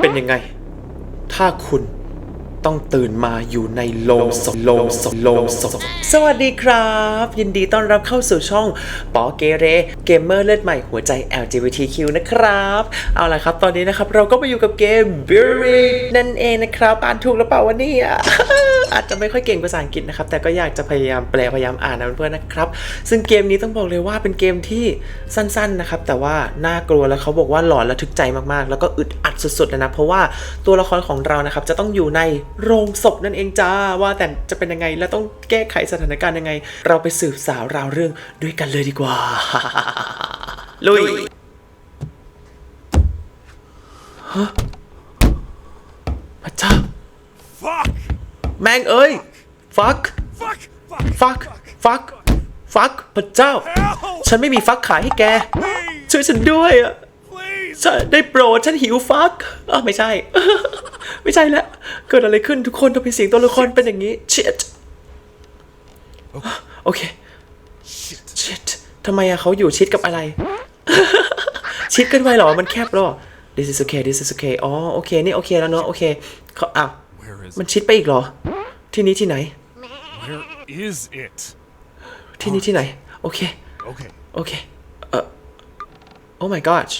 เป็นยังไง ถ้าคุณต้องตื่นมาอยู่ในโลงศพโลงศพโลงศพสวัสดีครับ ยินดีต้อนรับเข้าสู่ช่องปอเกเรเกมเมอร์เลือดใหม่หัวใจ LGBTQ นะครับ เอาล่ะครับ ตอนนี้นะครับ เราก็มาอยู่กับเกม b u r y นั่นเองนะครับ อ่านถูกหรือเปล่าวะเนี่ย อาจจะไม่ค่อยเก่งภาษาอังกฤษนะครับ แต่ก็อยากจะพยายามแปลพยายามอ่านนะเพื่อนๆนะครับ ซึ่งเกมนี้ต้องบอกเลยว่าเป็นเกมที่สั้นๆนะครับ แต่ว่าน่ากลัวแล้วเขาบอกว่าหลอนระทึกใจมากๆ แล้วก็อึดอัดสุดๆเลยนะ เพราะว่าตัวละครของเรานะครับจะต้องอยู่ในโรงศพนั่นเองจ้าว่าแต่จะเป็นยังไงและต้องแก้ไขสถานการณ์ยังไง เราไปสืบสาวราวเรื่องด้วยกันเลยดีกว่าลุยพระเจ้า Fuck! แม่งเอ้ย ฟัก Fuck! Fuck! ฟัก ฟัก ฟัก พระเจ้า Help! ฉันไม่มีฟักขายให้แก Please! ช่วยฉันด้วยอะ Please! ฉันได้โปรดฉันหิวฟักอ้าวไม่ใช่ ไม่ใช่แล้ว เกิดอะไรขึ้นทุกคนทำไมเสียงตัวละครเป็นอย่างนี้ shit โอเค Shit. shit ทำไมอะเขาอยู่ชิดกับอะไร ชิดกันไว้เหรอ มันแคบเหรอ this is okay this is okay อ๋อ โอเค นี่โอเคแล้วเนอะโอเคเขาอ้าว Where is มันชิดไปอีกเหรอ ที่นี้ที่ไหน Where is it? ที่นี้ที่ไหน โอเค Okay. โอเค เออ oh my gosh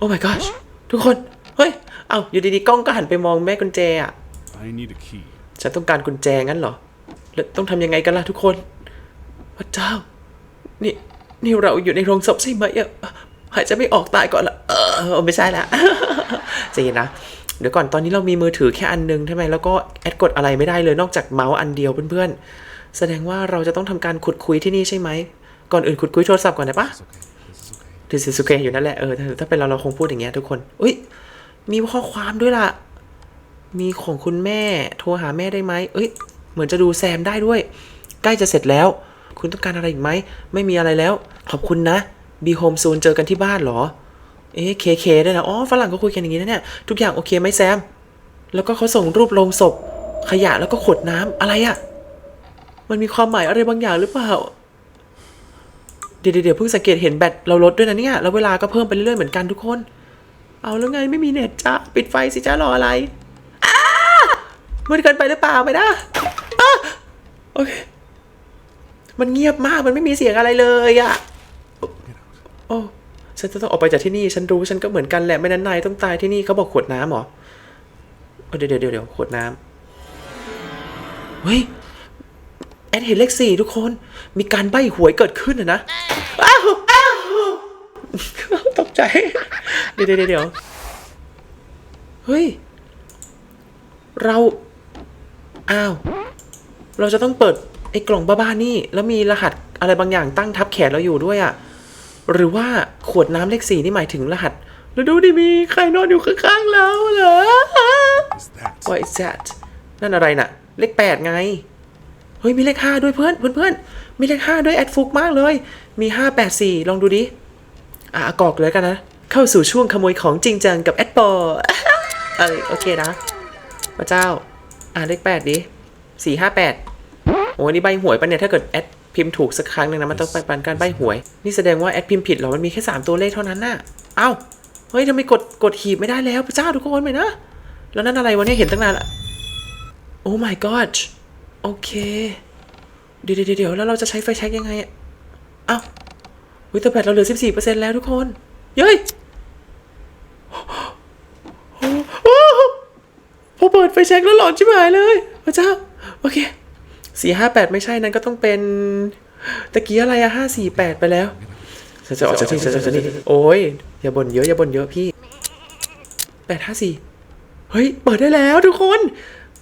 oh my gosh ทุกคน เฮ้ย เอ้าอยู่ดีๆ กล้องก็หันไปมองแม่กุญแจอะ I need a key. ฉันต้องการกุญแจงั้นเหรอ แล้วต้องทำยังไงกันล่ะทุกคน พระเจ้า นี่ นี่เราอยู่ในโรงศพใช่ไหมอะหายใจไม่ออกตายก่อนละ เออ ไม่ใช่ละ ใจเย็นนะ เดี๋ยวก่อนตอนนี้เรามีมือถือแค่อันนึงใช่ไหมแล้วก็แอดกดอะไรไม่ได้เลยนอกจากเมาส์อันเดียวเพื่อนๆ แสดงว่าเราจะต้องทำการขุดคุยที่นี่ใช่ไหม ก่อนอื่นขุดคุยโทรศัพท์ก่อนได้ปะ It's okay. This is okay. ดิสสุเกอยู่นั่นแหละเออถ้าถ้าเป็นเราเราคงพูดอย่างเงี้ยทุกคนอุ้ยมีข้อความด้วยล่ะ มีของคุณแม่โทรหาแม่ได้ไหมเอ้ยเหมือนจะดูแซมได้ด้วย ใกล้จะเสร็จแล้ว คุณต้องการอะไรอีกไหมไม่มีอะไรแล้ว ขอบคุณนะบีโฮมซูนเจอกันที่บ้านเหรอ เอ๊ะเคเคด้วยนะ อ๋อ ฝรั่งก็คุยกันอย่างนี้นะเนี่ย ทุกอย่างโอเคไหมแซม แล้วก็เขาส่งรูปลงศพ ขยะแล้วก็ขวดน้ำอะไรอะมันมีความหมายอะไรบางอย่างหรือเปล่า เดี๋ยวเดี๋ยวเพิ่งสังเกตเห็นแบตเราลดด้วยนะเนี่ย แล้วเวลาก็เพิ่มไปเรื่อยๆเหมือนกันทุกคน เอาแล้วไงไม่มีเน็ตจ้าปิดไฟสิจ้ารออะไรอ้ามืดเกินไปหรือเปล่าไม่นะอ้โอเค มันเงียบมากมันไม่มีเสียงอะไรเลยอะโอ้ ฉันจะต้องออกไปจากที่นี่ ฉันรู้ฉันก็เหมือนกันแหละ ไม่นั้นนายต้องตายที่นี่เขาบอกขวดน้ำเหรอเดี๋ยวเดี๋ยวเดี๋ยวขวดน้ำเฮ้ย แอดเห็นเลขสี่ทุกคน มีการใบ้หวยเกิดขึ้นอะนะอ้าวอ้าวตกใจ เดี๋ยวเดี๋ยวเดี๋ยวเฮ้ย เรา อ้าว เราจะต้องเปิดไอ้กล่องบ้าๆนี่ แล้วมีรหัสอะไรบางอย่างตั้งทับแขนเราอยู่ด้วยอะ หรือว่าขวดน้ำเลขสี่นี่หมายถึงรหัสแล้วดูดิมีใครนอนอยู่ข้างๆเราเหรอ Is that? What is that นั่นอะไรน่ะ เลขแปดไง เฮ้ย มีเลขห้าด้วยเพื่อนเพื่อนเพื่อนมีเลขห้าด้วยแอดฟุกมากเลย มีห้าแปดสี่ลองดูดิ อะกรอกเลยกันนะ เข้าสู่ช่วงขโมยของจริงจังกับแอดปอเออโอเคนะพระเจ้า อะเลขแปดดิสี่ห้าแปดโอ้นี่ใบหวยปะเนี่ยถ้าเกิดแอด พิมพ์ถูกสักครั้งหนึ่งนะมันต้องไปปันการใบหวย นี่แสดงว่าแอดพิมพ์ผิดเหรอมันมีแค่สามตัวเลขเท่านั้นน่ะเอ้าเฮ้ยทำไมกดกดหีบไม่ได้แล้วพระเจ้าทุกคนไปนะแล้วนั่นอะไรวะเนี่ยเห็นตั้งนานละโอ้ my god โอเคเดี๋ยวเดี๋ยวเดี๋ยวแล้วเราจะใช้ไฟแช็กยังไงอะเอ้าวิตาแบตเราเหลือ 14%แล้วทุกคน เย้ยโอ้โหพอเปิดไฟแช็กแล้วหลอนชิบหายเลย พระเจ้า โอเค สี่ห้าแปดไม่ใช่นั้นก็ต้องเป็นตะกี้อะไรอะห้าสี่แปดไปแล้วฉันจะออกจากที่ฉันจะนี่โอ้ยอย่าบ่นเยอะอย่าบ่นเยอะพี่แปดห้าสี่เฮ้ย เปิดได้แล้วทุกคน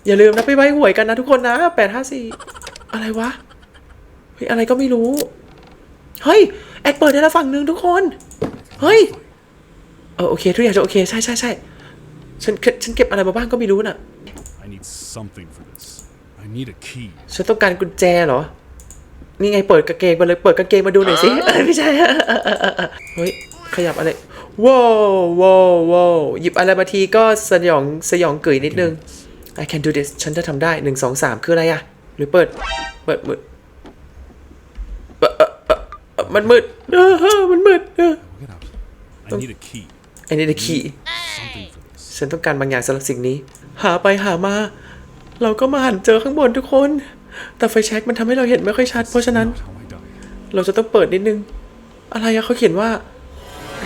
อย่าลืมนะไปใบหวยกันนะทุกคนนะแปดห้าสี่อะไรวะเฮ้ยอะไรก็ไม่รู้ เฮ้ย แอดเปิดได้แล้วฝั่งหนึ่งทุกคน เฮ้ยเออโอเคทุกอย่างจะโอเค ใช่ใช่ใช่ฉันฉันเก็บอะไรมาบ้างก็ไม่รู้น่ะ I need something for this. I need a key. ฉันต้องการกุญแจเหรอ นี่ไงเปิดกางเกงมาเลยเปิดกางเกงมาดูหน่อยสิเอ้ยไม่ใช่เฮ้ยขยับอะไรว้าวว้าวว้าวหยิบอะไรมาทีก็สยองสยองเกยนิดนึง I can do this ฉันจะทำได้หนึ่งสองสามคืออะไรอะหรือเปิดเปิดมืดเอ่อเอ่อเอ่อเอ่อมันมืดเออเออมันมืดเออ Get out. I need a key. อันนี้ the key Something for this. ฉันต้องการบางอย่างสำหรับสิ่งนี้ หาไปหามา เราก็มาหันเจอข้างบนทุกคน แต่ไฟแช็กมันทำให้เราเห็นไม่ค่อยชัด เพราะฉะนั้น How I die. เราจะต้องเปิดนิดนึง อะไรอะเขาเขียนว่า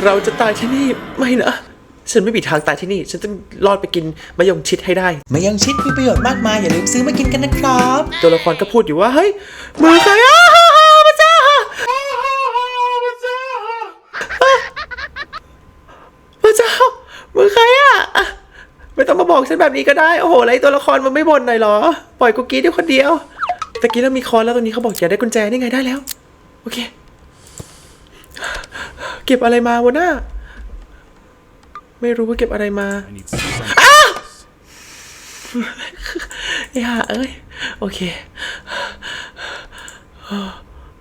เราจะตายที่นี่ไม่นะ ฉันไม่มีทางตายที่นี่ ฉันต้องรอดไปกินมะยงชิดให้ได้มายองชิดมีประโยชน์มากมายอย่าลืมซื้อมากินกันนะครับ ตัวละครก็พูดอยู่ว่าเฮ้ยมือใครอ้าพระเจ้าพระเจ้า มือใครอะไม่ต้องมา บอกฉันแบบนี้ก็ได้ โอ้โหอะไรตัวละครมันไม่บ่นหน่อยเหรอ ปล่อยกูกรีดอยู่คนเดียวตะกี้เรามีคอนแล้วตรงนี้เขาบอกอย่าได้กุญแจนี่ไงได้แล้ว โอเค เก็บอะไรมาวะหน้า ไม่รู้ว่าเก็บอะไรมา I need something. ไอ้ห่าเอ้ย โอเค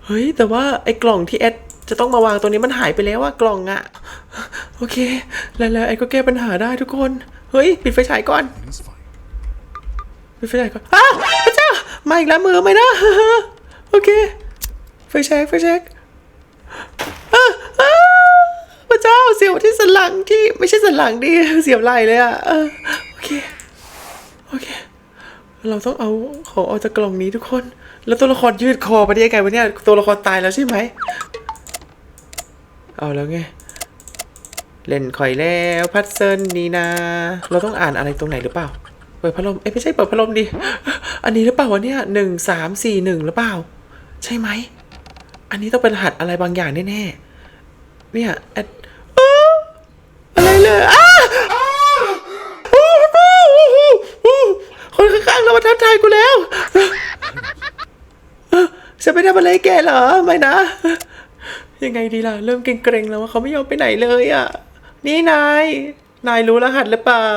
เฮ้ย แต่ว่าไอ้กล่องที่แอดจะต้องมาวางตัวนี้มันหายไปแล้วอะกล่องอะโอเค แล้วแล้วแอดก็แก้ปัญหาได้ทุกคน เฮ้ยปิดไฟฉายก่อนปิดไฟฉายก่อนอ้าพระเจ้ามาอีกแล้วมือไหมนะโอเคไฟแช็กไฟแช็กพระเจ้าเสียวที่สันหลังที่ไม่ใช่สันหลังดิเสียวไหลเลยอะโอเคโอเค เราต้องเอาของออกจากกล่องนี้ทุกคน แล้วตัวละครยืดคอไปได้ยังไงวะเนี่ยตัวละครตายแล้วใช่ไหมเอาแล้วไง เล่นคอยแล้วพัดเซิลนี่นา เราต้องอ่านอะไรตรงไหนหรือเปล่า เปิดพัดลม เอ้ยไม่ใช่เปิดพัดลมดิ อันนี้หรือเปล่าวะเนี่ยหนึ่งสามสี่หนึ่งหรือเปล่า ใช่ไหม อันนี้ต้องเป็นรหัสอะไรบางอย่างแน่ๆ เนี่ยแอดอ้าวอะไรเลยอ้าคนข้างๆเรามาทักทายกูแล้วฉันไม่ทำอะไรแกเหรอ ไม่นะ ยังไงดีล่ะ เริ่มเกรงๆแล้วว่าเขาไม่ยอมไปไหนเลยอะ นี่นาย นายรู้รหัสหรือเปล่า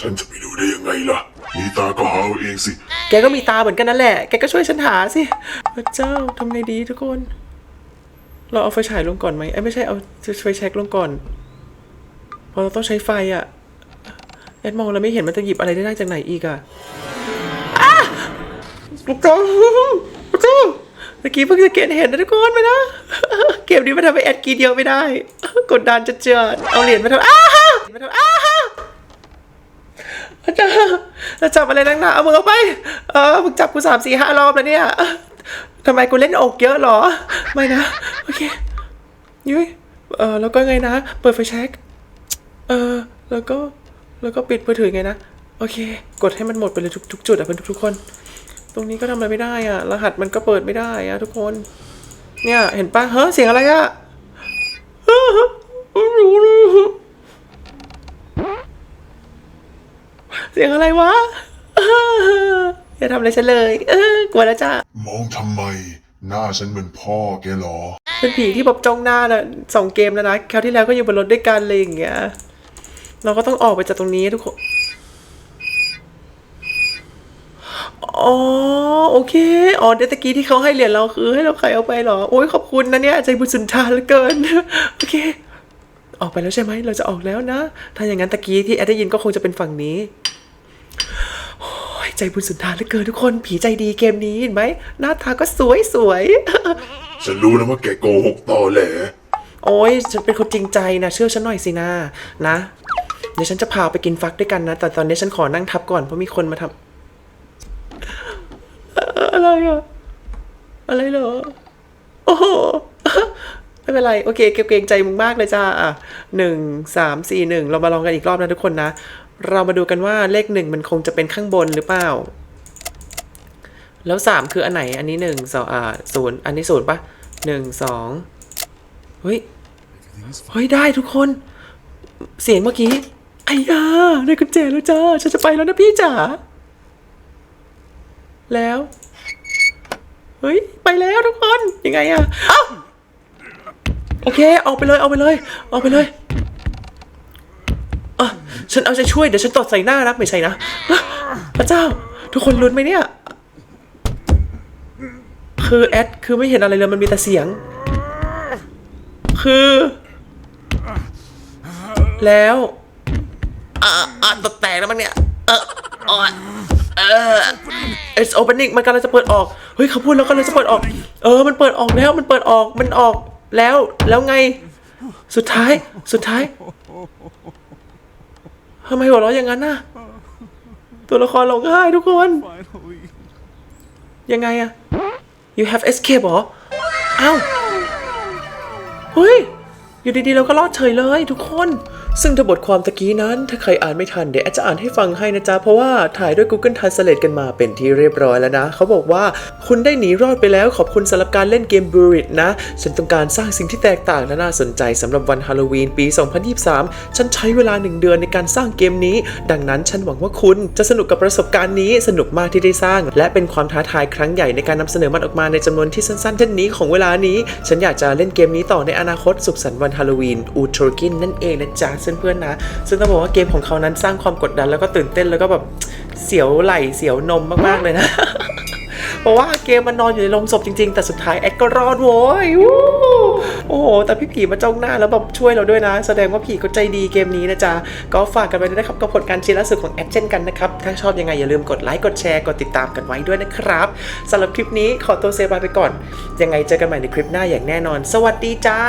ฉันจะไปรู้ได้ยังไงล่ะ มีตาก็หาเอาเองสิ แกก็มีตาเหมือนกันนั่นแหละ แกก็ช่วยฉันหาสิพระเจ้าทำไงดีทุกคน เราเอาไฟฉายลงก่อนไหมไอ้ยไม่ใช่เอาไฟแช็กลงก่อนเพราะเราต้องใช้ไฟอะแอดมองแล้วไม่เห็นมันจะหยิบอะไรได้จากไหนอีกอะอ้าพระเจ้าพระเจ้าเมื่อกี้เพิ่งจะเกตเห็นนะทุกคนไปนะเกมนี้มาทำให้แอดกีเดียวไม่ได้ กดดันจะเจอเอาเหรียญมาทำอ้ามาทำอ้าพระจ้าแล้วจับอะไรนักหนาเอามือออกไป เออมึงจับกูสามสี่ห้ารอบแล้วเนี่ยทำไมกูเล่นอกเยอะหรอ ไม่นะ โอเคยุ้ยเออแล้วก็ไงนะ เปิดไฟแช็กเออแล้วก็แล้วก็ปิดมือถือไงนะ โอเค กดให้มันหมดไปเลยทุกทุกจุดอะเป็นทุกคน ตรงนี้ก็ทำอะไรไม่ได้อะ รหัสมันก็เปิดไม่ได้อะทุกคน เนี่ย เห็นปะเฮ้ยเสียงอะไรอะไม่รู้เลยเสียงอะไรวะอย่าทำอะไรฉันเลยเออกลัวแล้วจ้ามองทำไม หน้าฉันเหมือนพ่อแกเหรอ เป็นผีที่แบบจ้องหน้านะสองเกมแล้วนะคราวที่แล้วก็อยู่บนรถด้วยกันเลยอย่างเงี้ย เราก็ต้องออกไปจากตรงนี้ทุกคน อ๋อโอเคอ๋อเดยวตะกี้ที่เขาให้เหรียญเราคือ ให้เราใครเอาไปเหรอโอ้ยขอบคุณนะเนี่ยใจบุญสุนทานเหลือเกินโอเค ออกไปแล้วใช่ไหมเราจะออกแล้วนะ ถ้าอย่างนั้นตะกี้ที่แอดได้ยินก็คงจะเป็นฝั่งนี้โอ้ยใจบุญสุนทานเหลือเกินทุกคนผีใจดีเกมนี้เห็นไหมหน้าตาก็สวยสวยฉันรู้นะว่าแกโกหกตอแหลโอ้ยฉันเป็นคนจริงใจนะเชื่อฉันหน่อยสินะนะ เดี๋ยวฉันจะพาไปกินฟักด้วยกันนะ แต่ตอนนี้ฉันขอนั่งทับก่อนเพราะมีคนมาทำเอ่ออะไรอะอะไรเหรอ โอ้โห ไม่เป็นไร โอเคเกรงใจมึงมากเลยจ้า อะหนึ่งสามสี่หนึ่งเรามาลองกันอีกรอบนะทุกคนนะ เรามาดูกันว่าเลขหนึ่งมันคงจะเป็นข้างบนหรือเปล่า แล้วสามคืออันไหน อันนี้หนึ่งสองอ่าศูนย์อันนี้ศูนย์ปะหนึ่งสองเฮ้ย เฮ้ย ได้ทุกคน เสียงเมื่อกี้ไอ้ยาได้กุญแจแล้วจ้า ฉันจะไปแล้วนะพี่จ๋า แล้ว เฮ้ย ไปแล้วทุกคน ยังไงอะอ้าโอเค ออกไปเลย ออกไปเลย ออกไปเลยอะฉันเอาใจช่วย เดี๋ยวฉันตดใส่หน้านะไม่ใช่นะอะพระเจ้า ทุกคนลุ้นไหมเนี่ย คือแอด คือไม่เห็นอะไรเลย มันมีแต่เสียง คือ แล้ว อ่าอ่าตดแตกแล้วมั้งเนี่ย เอออ่อ ออ it's opening มันกำลังจะเปิดออก เฮ้ยเขาพูดแล้วกำลังจะเปิดออก เออ มันเปิดออกแล้ว มันเปิดออก มันออกแล้ว แล้วไง สุดท้าย สุดท้ายทำไมหัวเราะอย่างนั้นน่ะ ตัวละครร้องไห้ทุกคน ยังไงอะ you have escape เหรอเอ้าเฮ้ย อยู่ดีๆเราก็รอดเฉยเลยทุกคน ซึ่งถ้าบทความตะกี้นั้น ถ้าใครอ่านไม่ทันเดี๋ยวแอดจะอ่านให้ฟังให้นะจ๊ะ เพราะว่าถ่ายด้วย Google Translate กันมาเป็นที่เรียบร้อยแล้วนะ เขาบอกว่าคุณได้หนีรอดไปแล้วขอบคุณสำหรับการเล่นเกม b u r i t นะ ฉันต้องการสร้างสิ่งที่แตกต่างและน่าสนใจสำหรับวันฮาโลวีนปี 2023 ฉันใช้เวลาหนึ่งเดือนในการสร้างเกมนี้ ดังนั้นฉันหวังว่าคุณจะสนุกกับประสบการณ์นี้สนุกมากที่ได้สร้าง และเป็นความท้าทายครั้งใหญ่ในการนำเสนอมันออกมาในจำนวนที่สั้นๆเช่นนี้ของเวลานี้ ฉันอยากจะเล่นเกมนี้ต่อในอนาคตสุขสันต์วันฮาโลวีนอูทรกินนั่นเองนะจ๊ะเพื่อนๆนะ ซึ่งต้องบอกว่าเกมของเขานั้นสร้างความกดดันแล้วก็ตื่นเต้นแล้วก็แบบเสียวไหล่เสียวนมมากๆเลยนะเพราะว่าเกมมันนอนอยู่ในโรงศพจริงๆ แต่สุดท้ายแอดก็รอดโว้ยโอ้โห แต่พี่ผีมาจ้องหน้าแล้วแบบช่วยเราด้วยนะ แสดงว่าผีก็ใจดีเกมนี้นะจ๊ะ ก็ฝากกันไว้ด้วยนะครับกับผลการเชียร์ล่าสุดของแอดเช่นกันนะครับ ถ้าชอบยังไงอย่าลืมกดไลค์กดแชร์กดติดตามกันไว้ด้วยนะครับสำหรับคลิปนี้ขอตัวเซบายไปก่อน ยังไงเจอกันใหม่ในคลิปหน้าอย่างแน่นอน สวัสดีจ้า